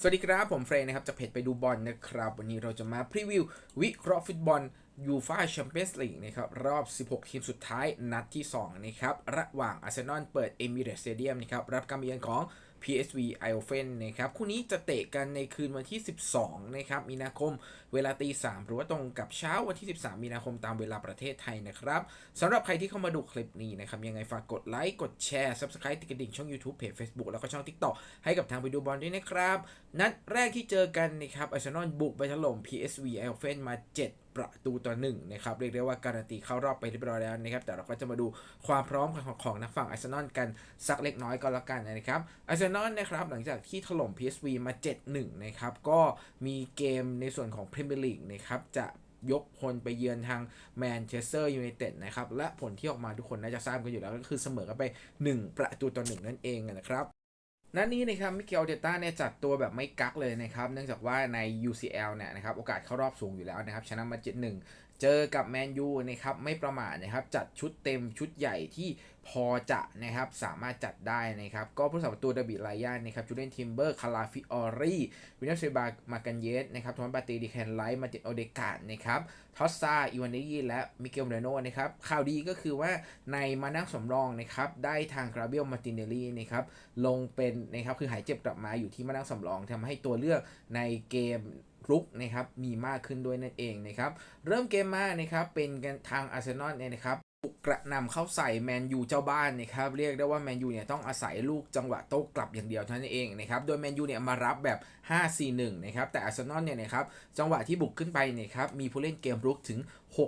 สวัสดีครับ ผมเฟรนนะครับจากเพจไปดูบอลนะครับ วันนี้เราจะมาพรีวิว วิเคราะห์ฟุตบอลยูฟาแชมเปี้ยนส์ลีกนะครับรอบ 16 ทีมสุดท้ายนัดที่ 2 นะครับ ระหว่างอาร์เซนอลเปิดเอมิเรตสเตเดียมนะครับ รับการเยือนของ PSV i o f e n นะครับคู่นี้จะเตะกันในคืนวันที่ 12 นะครับ มีนาคมเวลาตี3หรือว่าตรงกับเช้าวันที่ 13 มีนาคมตามเวลาประเทศไทยนะครับสำหรับใครที่เข้ามาดูคลิปนี้นะครับ ยังไงฝากกดไลค์ กดแชร์ Subscribe ติดกระดิ่งช่อง YouTube เพจ Facebook แล้วก็ช่อง TikTok ให้กับทางไปดูบอลด้วยนะครับ นัดแรกที่เจอกันนะครับอาร์เซนอลบุกไปถล่ม PSV i o f e n มา 7 ประตูต่อหนึ่งนะครับเรียกได้ว่าการันตีเข้ารอบไปเรียบร้อยแล้วนะครับแต่เราก็จะมาดูความพร้อมของของนักฝั่งอาร์เซนอลกันสักเล็กน้อยก็แล้วกันนะครับอาร์เซนอลนะครับหลังจากที่ถล่ม PSV มา 7-1 นะครับก็มีเกมในส่วนของพรีเมียร์ลีกนะครับจะยกพลไปเยือนทางแมนเชสเตอร์ยูไนเต็ดนะครับ และผลที่ออกมาทุกคนน่าจะทราบกันอยู่แล้วก็คือเสมอกันไป 1 ประตูต่อ1นั่นเองนะครับ นัดนนี้นะครับมิเกลเดต้าเนี่ยจัดตัวแบบไม่กักเลยนะครับ เนื่องจากว่าใน UCL เนี่ยนะครับโอกาสเข้ารอบสูงอยู่แล้วนะครับ ชนะมาจิตหนึ่ง เจอกับแมนยูนะครับไม่ประมาทนะครับจัดชุดเต็มชุดใหญ่ที่พอจะนะครับสามารถจัดได้นะครับก็ผู้สาประตูดาบิดไลยานนะครับจูเลียนทิมเบอร์คาราฟิออรีวินเนอร์เซบามากันเยสนะครับทอมบาตีดิแคนไลท์มาติโอเดกาดนะครับทอสซาอีวานเนยีและมิเกลเรโนนะครับข่าวดีก็คือว่าในมานั่งสำรองนะครับได้ทางกราเบลมาตินเนลลี่นะครับลงเป็นนะครับคือหายเจ็บกลับมาอยู่ที่มานั่งสำรองทำให้ตัวเลือกในเกม รุกนะครับมีมากขึ้นด้วยนั่นเองนะครับเริ่มเกมมานะครับเป็นกันทางอาร์เซนอลเนี่ยนะครับ บุกกระนำเข้าใส่แมนยูเจ้าบ้านนะครับเรียกได้ว่าแมนยูเนี่ยต้องอาศัยลูกจังหวะโต้กลับอย่างเดียวเท่านั้นเองนะครับโดยแมนยูเนี่ยมารับแบบ 5-4-1 นะครับแต่อาร์เซนอลเนี่ยนะครับจังหวะที่บุกขึ้นไปนี่ยครับมีผู้เล่นเกมรุกถึง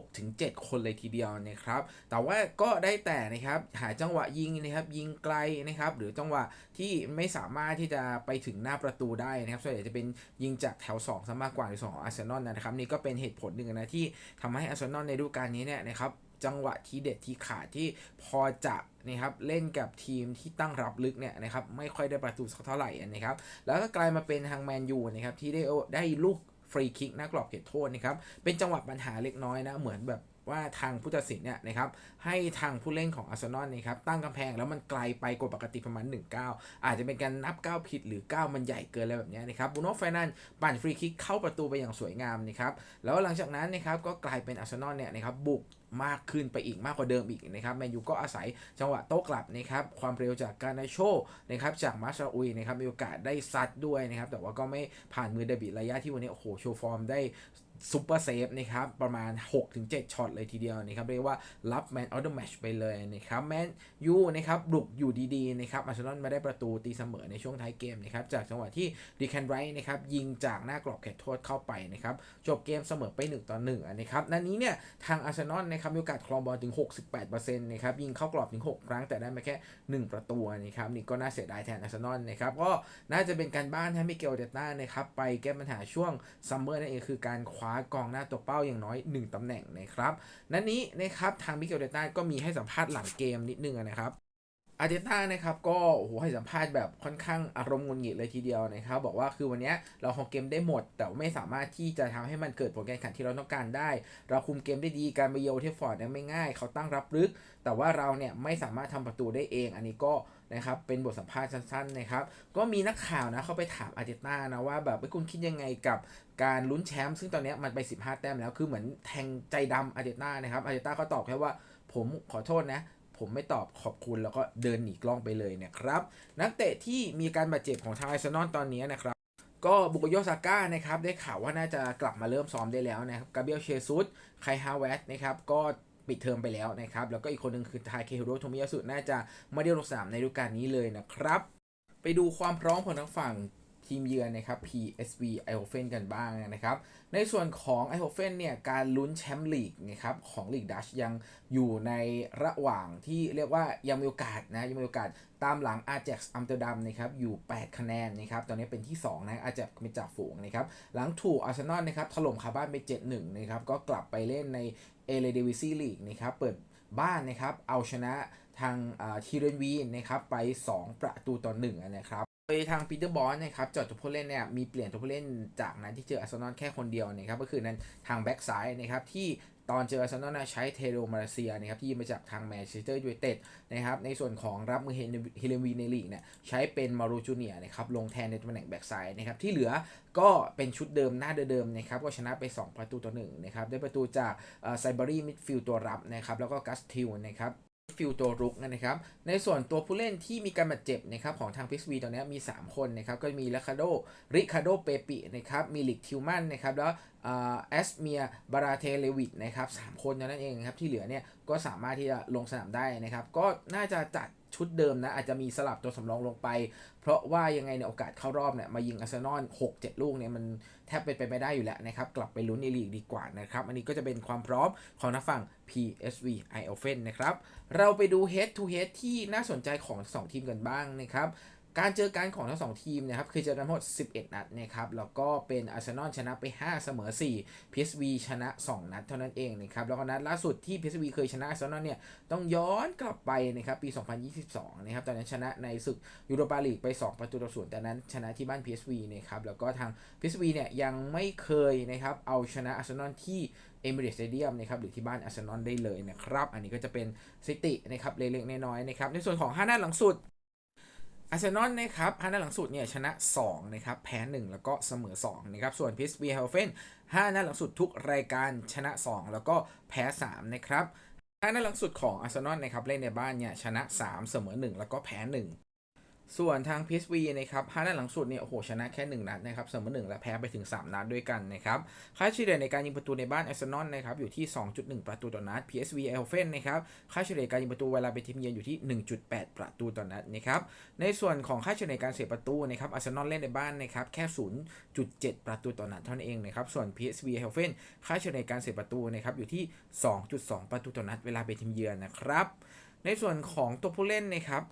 6-7 คนเลยทีเดียวนะครับแต่ว่าก็ได้แต่นะครับหาจังหวะยิงนะครับยิงไกลนะครับหรือจังหวะที่ไม่สามารถที่จะไปถึงหน้าประตูได้นะครับส่วนใหญ่จะเป็นยิงจากแถว2ซะมากกว่าในส่วนของอาร์เซนอลนะครับนี่ก็เป็นเหตุผลหนึ่งนะที่ทำให้อาร์เซนอลในฤดูกาลนี้เนี่ยนะครับ จังหวะที่เด็ดที่ขาดที่พอจะนะครับเล่นกับทีมที่ตั้งรับลึกเนี่ยนะครับไม่ค่อยได้ประตูสักเท่าไหร่นะครับแล้วก็กลายมาเป็นทางแมนยูนะครับที่ได้ได้ลูกฟรีคิกหน้ากรอบเขตโทษนะครับเป็นจังหวะปัญหาเล็กน้อยนะเหมือนแบบ ว่าทางผู้ตัดสินเนี่ยนะครับให้ทางผู้เล่นของอาร์เซนอลนะครับตั้งกำแพงแล้วมันไกลไปกว่าปกติประมาณ1 9 อาจจะเป็นการนับ 9 ผิดหรือ 9 มันใหญ่เกินอะไรแบบนี้นะครับบูโน่ไฟนันปั่นฟรีคิกเข้าประตูไปอย่างสวยงามนะครับแล้วหลังจากนั้นนะครับก็กลายเป็นอาร์เซนอลเนี่ยนะครับบุกมากขึ้นไปอีกมากกว่าเดิมอีกนะครับแมนยูก็อาศัยจังหวะโต้กลับนะครับความเร็วจากการนาโชนะครับจากมาร์ชาอุยนะครับมีโอกาสได้ซัดด้วยนะครับแต่ว่าก็ไม่ผ่านมือเดบิระยะที่วันนี้โอ้โหโชว์ฟอร์มได้ ซูเปอร์เซฟนะครับ ประมาณ 6-7ช็อตเลยทีเดียวนะครับ เรียกว่ารับแมนออเดอร์แมชไปเลยนะครับแมนยูนะครับบุกอยู่ดีๆนะครับอาร์เซนอลมาได้ประตูตีเสมอในช่วงท้ายเกมนะครับ จากจังหวะที่ดีแคนไรท์นะครับ ยิงจากหน้ากรอบเขตโทษเข้าไปนะครับ จบเกมเสมอไป 1 ต่อ1นะครับนัดนี้เนี่ย ทางอาร์เซนอลนะครับมีโอกาสครองบอลถึง 68%นะครับยิงเข้ากรอบถึง 6 ครั้งแต่ได้มาแค่ 1 ประตูนะครับนี่ก็น่าเสียดายแทนอาร์เซนอลนะครับก็น่าจะเป็นการบ้านให้มิเกลเดต้านะครับไปแก้ปัญหาช่วงซัมเมอร์นั่นเองคือการคว้ากองหน้าตัวเป้าอย่างน้อย 1 ตำแหน่งนะครับนัดนี้นะครับทางมิเกลเดต้าก็มีให้สัมภาษณ์หลังเกมนิดนึงนะครับอาร์เตต้านะครับก็โอ้โหให้สัมภาษณ์แบบค่อนข้างอารมณ์งุนหงิดเลยทีเดียวนะครับ บอกว่าคือวันนี้เราของเกมได้หมด แต่ไม่สามารถที่จะทำให้มันเกิดผลการแข่งขันที่เราต้องการได้ เราคุมเกมได้ดีการไปเยลเทฟฟอร์ดเนี่ยไม่ง่าย เขาตั้งรับลึก แต่ว่าเราเนี่ยไม่สามารถทำประตูได้เอง อันนี้ก็ นะครับเป็นบทสัมภาษณ์สั้นๆนะครับก็มีนักข่าวนะเขาไปถามอาร์เตต้านะว่าแบบคุณคิดยังไงกับการลุ้นแชมป์ซึ่งตอนนี้มันไป 15 แต้มแล้วคือเหมือนแทงใจดำอาร์เตต้านะครับอาร์เตต้าก็ตอบแค่ว่าผมขอโทษนะผมไม่ตอบขอบคุณแล้วก็เดินหนีกล้องไปเลยนะครับ นักเตะที่มีการบาดเจ็บของทางไอซ์นอนตอนนี้นะครับ ก็บุกโยซาก้านะครับ ได้ข่าวว่าน่าจะกลับมาเริ่มซ้อมได้แล้วนะครับกาเบียลเชซุสไคฮาเวสนะครับ ก็ ปิดเทอมไปแล้วนะครับ แล้วก็อีกคนหนึ่งคือทาเคฮิโร่โทมิยาสุน่าจะไม่ได้ลงสนามในฤดูกาลนี้เลยนะครับ ไปดูความพร้อมของทั้งฝั่ง ทีมเยือนนะครับ PSV e i h o f e n กันบ้างนะครับ ในส่วนของ e i h o f e n เนี่ยการลุ้นแชมป์ลีกนะครับของลีกดัชยังอยู่ในระหว่างที่เรียกว่ายังมีโอกาสนะยังมีโอกาสตามหลัง Ajax อัมสเตอร์ดัมนะครับอยู่ 8 คะแนนนะครับตอนนี้เป็นที่ 2 นะ Ajax เป็นจ่าฝูงนะครับหลังถูกอาร์เซนอลนะครับถล่มคาบ้านไป 7-1 นะครับก็กลับไปเล่นในเอเลเดวิซีลีกนะครับเปิดบ้านนะครับเอาชนะทางทีเรนวีนะครับไป 2 ประตูต่อ1นะครับ ยทางปีเตอร์บอสนะครับจอดตัวผู้เล่นเนี่ยมีเปลี่ยนตัวผู้เล่นจากนั้นที่เจออาร์เซนอลแค่คนเดียวนะครับก็คือนั้นทางแบ็กซ้ายนะครับที่ตอนเจออาร์เซนอลนใช้เทโรมาเลเซียนะครับที่ยืมมาจากทางแมนเชสเตอร์ยูไนเต็ดนะครับในส่วนของรับมือเฮเลวีในลีกเนี่ยใช้เป็นมารูจูเนียนะครับลงแทนในตำแหน่งแบ็กซ้ายนะครับที่เหลือก็เป็นชุดเดิมหน้าเดิมนะครับก็ชนะไป 2 ประตูต่อหนึ่งนะครับได้ประตูจากไซบารีมิดฟิลด์ตัวรับนะครับแล้วก็กัสทิลนะครับ ฟิลตัวรุกนะครับ ในส่วนตัวผู้เล่นที่มีการบาดเจ็บนะครับของทางพิสวีตอนนี้มี 3 คนนะครับ ก็มีลาคาโด ริคาโด เปปินะครับ มีลิกทิวมันนะครับ แล้วแอสเมีย บาราเทเลวิดนะครับสามคนเท่านั้นเองครับ ที่เหลือเนี่ยก็สามารถที่จะลงสนามได้นะครับ ก็น่าจะจัด ชุดเดิมนะอาจจะมีสลับตัวสำรองลงไป เพราะว่ายังไงในโอกาสเข้ารอบเนี่ยมายิงอาร์เซนอล6-7 ลูกเนี่ยมันแทบเป็นไปไม่ได้อยู่แล้วนะครับ กลับไปลุ้นในลีกดีกว่านะครับ อันนี้ก็จะเป็นความพร้อมของนักฝั่ง PSV e i n h o v e n นะครับ เราไปดู head to head ที่น่าสนใจของทั้งสองทีมกันบ้างนะครับ การเจอกันของทั้งสองทีมนะครับคือเจอกันทั้งหมด 11 นัดนะครับแล้วก็เป็นอาร์เซนอลชนะไป 5 เสมอ 4 PSV ชนะ 2 นัดเท่านั้นเองนะครับแล้วก็นัดล่าสุดที่ PSV เคยชนะอาร์เซนอลเนี่ยต้องย้อนกลับไปนะครับปี 2022 นะครับตอนนั้นชนะในศึกยูโรปาลีกไป 2 ประตูต่อศูนย์แต่นั้นชนะที่บ้าน PSV นะครับแล้วก็ทาง PSV เนี่ยยังไม่เคยนะครับเอาชนะอาร์เซนอลที่เอมิเรตสเตเดียมนะครับหรือที่บ้านอาร์เซนอลได้เลยนะครับอันนี้ก็จะเป็นสถิตินะครับเล็กๆน้อยๆนะครับในส่วนของ5นัดหลังสุด อาร์เซนอลนะครับห้านัดหลังสุดเนี่ยชนะ2นะครับแพ้ 1 แล้วก็เสมอ2นะครับส่วนพิสวีเฮลเฟน5นัดหลังสุดทุกรายการชนะ 2 แล้วก็แพ้3นะครับห้านัดหลังสุดของอาร์เซนอลนะครับเล่นในบ้านเนี่ยชนะ 3 เสมอ 1 แล้วก็แพ้ 1 ส่วนทาง PSV นะครับห้านัดหลังสุดเนี่ยโอ้โหชนะแค่ 1 นัดนะครับเสมอ1และแพ้ไปถึง 3 นัดด้วยกันนะครับค่าเฉลี่ยในการยิงประตูในบ้านอาร์เซนอลนะครับอยู่ที่ 2.1 ประตูต่อนัด PSV e l f e n นะครับค่าเฉลี่ยการยิงประตูเวลาไปทีมเยือนอยู่ที่ 1.8 ประตูต่อนัดนะครับในส่วนของค่าเฉลี่ยการเสียประตูนะครับอาร์เซนอลเล่นในบ้านนะครับแค่ 0.7 ประตูต่อนัดเท่านั้นเองนะครับส่วน PSV e l f e n ค่าเฉลี่ยการเสียประตูนะครับอยู่ที่ 2.2 ประตูต่อนัดเวลาไปทีมเยือนนะครับในส่วนของตัวผู้เล่นนะครับ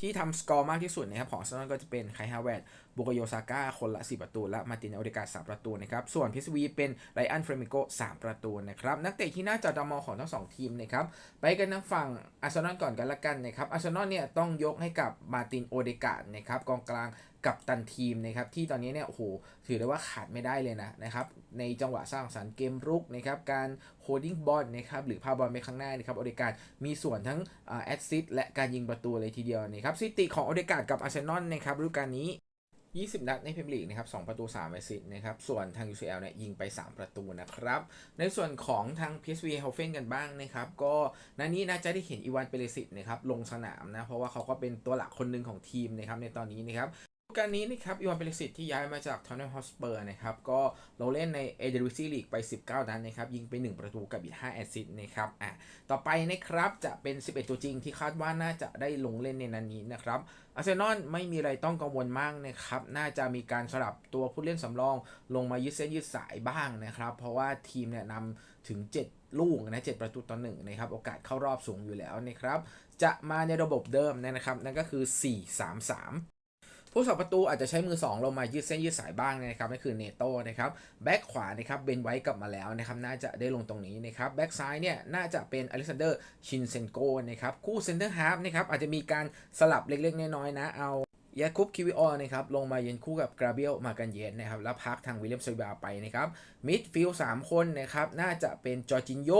ที่ทำสกอร์มากที่สุดนะครับของอาร์เซนอลก็จะเป็นไคฮาวเวต บุกโยซาก้าคนละ4ประตู และมาตินอเดกา3ประตูนะครับ ส่วนพิสวีเป็นไรอันเฟรมิโก3ประตูนะครับ นักเตะที่น่าจับตามองของทั้งสองทีมนะครับ ไปกันทางฝั่งอาร์เซนอลก่อนกันละกันนะครับ อาร์เซนอลเนี่ยต้องยกให้กับมาตินโอเดกานะครับกองกลางกับตันทีมนะครับที่ตอนนี้เนี่ยโอ้โหถือได้ว่าขาดไม่ได้เลยนะนะครับในจังหวะสร้างสรรค์เกมรุกนะครับการโฮดดิ้งบอลนะครับหรือพาบอลไปข้างหน้านะครับโอเดกาดมีส่วนทั้งแอดซิสและการยิงประตูเลยทีเดียวนะครับสถิติของโอเดกาดกับอาร์เซนอลนะครับฤดูกาลนี้ 20 นัดในพรีเมียร์ลีกนะครับ2ประตู3แอสซิสต์นะครับส่วนทาง UCL เนี่ยยิงไป 3 ประตูนะครับ ในส่วนของทาง PSV h o f e n กันบ้างนะครับ ก็นันนี้น่าจะได้เห็นอีวานเปเรซิตนะครับลงสนามนะ เพราะว่าเขาก็เป็นตัวหลักคนหนึ่งของทีมนะครับในตอนนี้นะครับ การนี้นะครับอีวานเปเรสิตที่ย้ายมาจากทอนเนลฮอสเปอร์นะครับก็เราเล่นในเอเดริซีลีกไป 19 นัดนนะครับ ยิงไป 1 ประตูกับอีก 5 แอสซิสต์นะครับอะต่อไปนะครับ จะเป็น 11 ตัวจริงที่คาดว่าน่าจะได้ลงเล่นในนันนี้นะครับอาร์เซนอลไม่มีอะไรต้องกังวลมากนะครับ น่าจะมีการสลับตัวผู้เล่นสำรองลงมายืดเส้นยืดสายบ้างนะครับ เพราะว่าทีมเนี่ยนำถึง 7ลูกนะ7ประตูต่อหนึ่งนะครับ โอกาสเข้ารอบสูงอยู่แล้วนะครับ จะมาในระบบเดิมนะครับ นั่นก็คือ 4-3-3 ผู้สอบประตูอาจจะใช้มือ 2 ลงมายืดเส้นยืดสายบ้างนะครับนั่นคือเนโต้นะครับแบ็กขวานะครับเบนไว้กลับมาแล้วนะครับน่าจะได้ลงตรงนี้นะครับแบ็กซ้ายเนี่ยน่าจะเป็นอเล็กซานเดอร์ชินเซนโกนะครับคู่เซนเตอร์ฮาร์ฟนะครับอาจจะมีการสลับเล็กๆน้อยๆนะเอา ยาคุปคิวิออนนะครับลงมายืนคู่กับกราเบียลมากันเย็นนะครับแล้วพักทางวิลเลียมซบาไปนะครับมิดฟิลด์สามคนนะครับน่าจะเป็นจอร์จินโย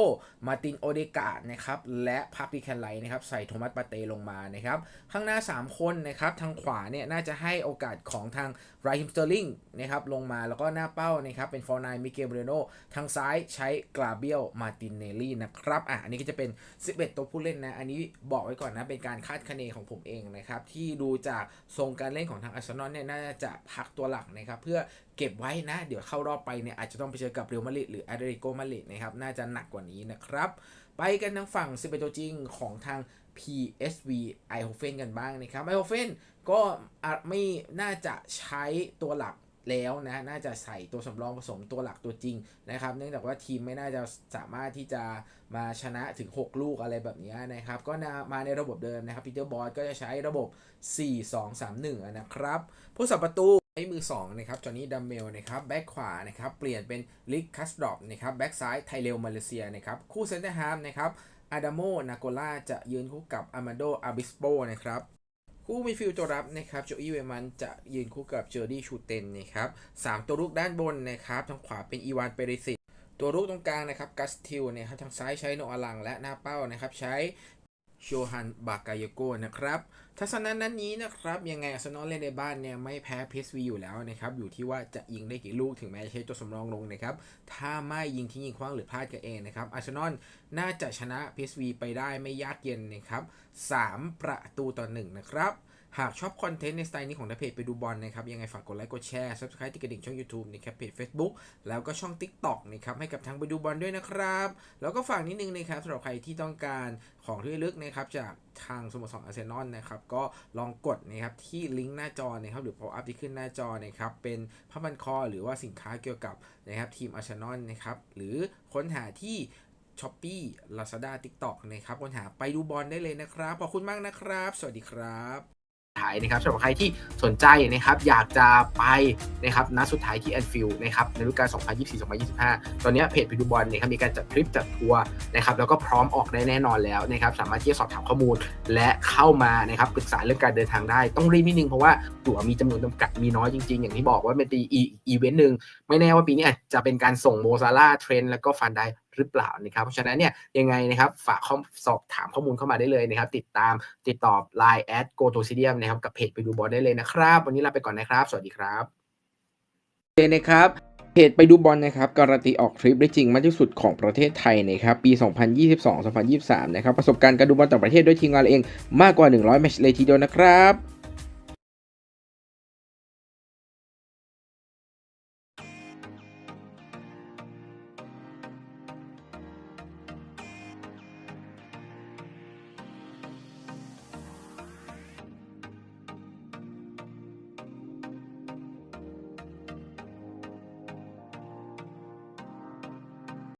มาตินโอเดกาดนะครับและพักดิแคนไลนะครับใส่โทมัสปาเตลงมานะครับข้างหน้า 3 คนนะครับทางขวาเนี่ยน่าจะให้โอกาสของทางไรฮิมสเตอร์ลิงนะครับลงมาแล้วก็หน้าเป้านะครับเป็นฟอร์นายมิเกลเบรโนทางซ้ายใช้กราเบียลมาตินเนลลี่นะครับอะอันนี้ก็จะเป็น 11 ตัวผู้เล่นนะอันนี้บอกไว้ก่อนนะเป็นการคาดคะเนของผมเองนะครับที่ดูจากทรงการเล่นของทางอาร์เซนอลเนี่ยน่าจะพักตัวหลักนะครับเพื่อเก็บไว้นะ เดี๋ยวเข้ารอบไปเนี่ยอาจจะต้องไปเจอกับเรอัลมาดริดหรืออาเดริโกมาดริดนะครับน่าจะหนักกว่านี้นะครับ ไปกันทางฝั่ง11ตัวจริงของทาง PSV i h o f e n กันบ้างนะครับไอโฮเฟนก็อาจไม่น่าจะใช้ตัวหลัก แล้วนะน่าจะใส่ตัวสำรองผสมตัวหลักตัวจริงนะครับ เนื่องจากว่าทีมไม่น่าจะสามารถที่จะมาชนะถึง 6 ลูกอะไรแบบนี้นะครับ ก็มาในระบบเดิมนะครับปีเตอร์บอสก็จะใช้ระบบ 4-2-3-1 นะครับ ผู้สับประตูใช้มือ2นะครับจอห์นนี่ดัมเมลนะครับแบ็คขวานะครับเปลี่ยนเป็นลิกคัสดรอปนะครับแบ็คซ้ายไทเลลมาเลเซียนะครับคู่เซนเตอร์ฮาร์มนะครับอาดามโมนาโกล่าจะยืนคู่กับอามาโดอาบิสโปนะครับ คู่มิดฟิลด์ตัวรับนะครับโจอี้เวมันจะยืนคู่กับเจอร์ดี้ชูเตนนะครับสามตัวรุกด้านบนนะครับทางขวาเป็นอีวานเปริสิตตัวรุกตรงกลางนะครับกัสติลนะครับทางซ้ายใช้โนอาลังและหน้าเป้านะครับใช้ โชฮันบากายโกนะครับทัศนะนั้นนี้นะครับ ยังไงอาร์เซนอลเล่นในบ้านเนี่ยไม่แพ้เพสวีอยู่แล้วนะครับ อยู่ที่ว่าจะยิงได้กี่ลูกถึงแม้จะใช้ตัวสำรองลงนะครับ ถ้าไม่ยิงที่ยิงคว้างหรือพลาดกันเองนะครับอาร์เซนอลน่าจะชนะเพสวีไปได้ไม่ยากเย็นนะครับสามประตูต่อหนึ่งนะครับ หากชอบคอนเทนต์ในสไตล์นี้ของทางเพจไปดูบอลนะครับยังไงฝากกดไลค์กดแชร์ subscribe ที่กระดิ่งช่อง YouTube นะครับเพจ Facebook แล้วก็ช่อง TikTok นะครับให้กับทางไปดูบอลด้วยนะครับ แล้วก็ฝากนิดนึงนะครับสำหรับใครที่ต้องการของที่ลึกนะครับจากทางสโมสรอาร์เซนอลนะครับก็ลองกดนะครับที่ลิงก์หน้าจอนะครับหรือ pop up ที่ขึ้นหน้าจอนะครับเป็นผ้าพันคอหรือว่าสินค้าเกี่ยวกับนะครับทีมอาร์เซนอลนะครับหรือค้นหาที่ช้อปปี้ Lazada TikTok นะครับค้นหาไปดูบอลได้เลยนะครับ ขอบคุณมากนะครับ สวัสดีครับายนะครับสำหรับใครที่สนใจนะครับอยากจะไปนะครับนัดสุดท้ายที่แอนฟิลด์นะครับในฤดูกาล 2024-2025 ตอนนี้เพจไปดูบอลเนี่ยครับมีการจัดทริปจัดทัวร์นะครับแล้วก็พร้อมออกได้แน่นอนแล้วนะครับสามารถที่จะสอบถามข้อมูลและเข้ามานะครับปรึกษาเรื่องการเดินทางได้ ต้องรีบนิดนึงเพราะว่าตั๋วมีจำนวนจำกัดมีน้อยจริงๆ อย่างที่บอกว่าเป็นอีอีเวนต์หนึ่งไม่แน่ว่าปีนี้อาจจะเป็นการส่งโมซาร่าเทรนแล้วก็ฟันได หรือเปล่านะครับ เพราะฉะนั้นเนี่ยยังไงนะครับฝากข้อสอบถามข้อมูลเข้ามาได้เลยนะครับ ติดตามติดต่อ Line แอดโกโตซิเดียมนะครับกับเพจไปดูบอลได้เลยนะครับ วันนี้ลาไปก่อนนะครับ สวัสดีครับเจนะครับเพจไปดูบอลนะครับการันตีออกทริปได้จริงมากที่สุดของประเทศไทยนะครับปี 2022-2023 นะครับประสบการณ์การดูบอลต่างประเทศด้วยทีมงานเราเองมากกว่า 100 แมตช์เลยทีเดียวนะครับ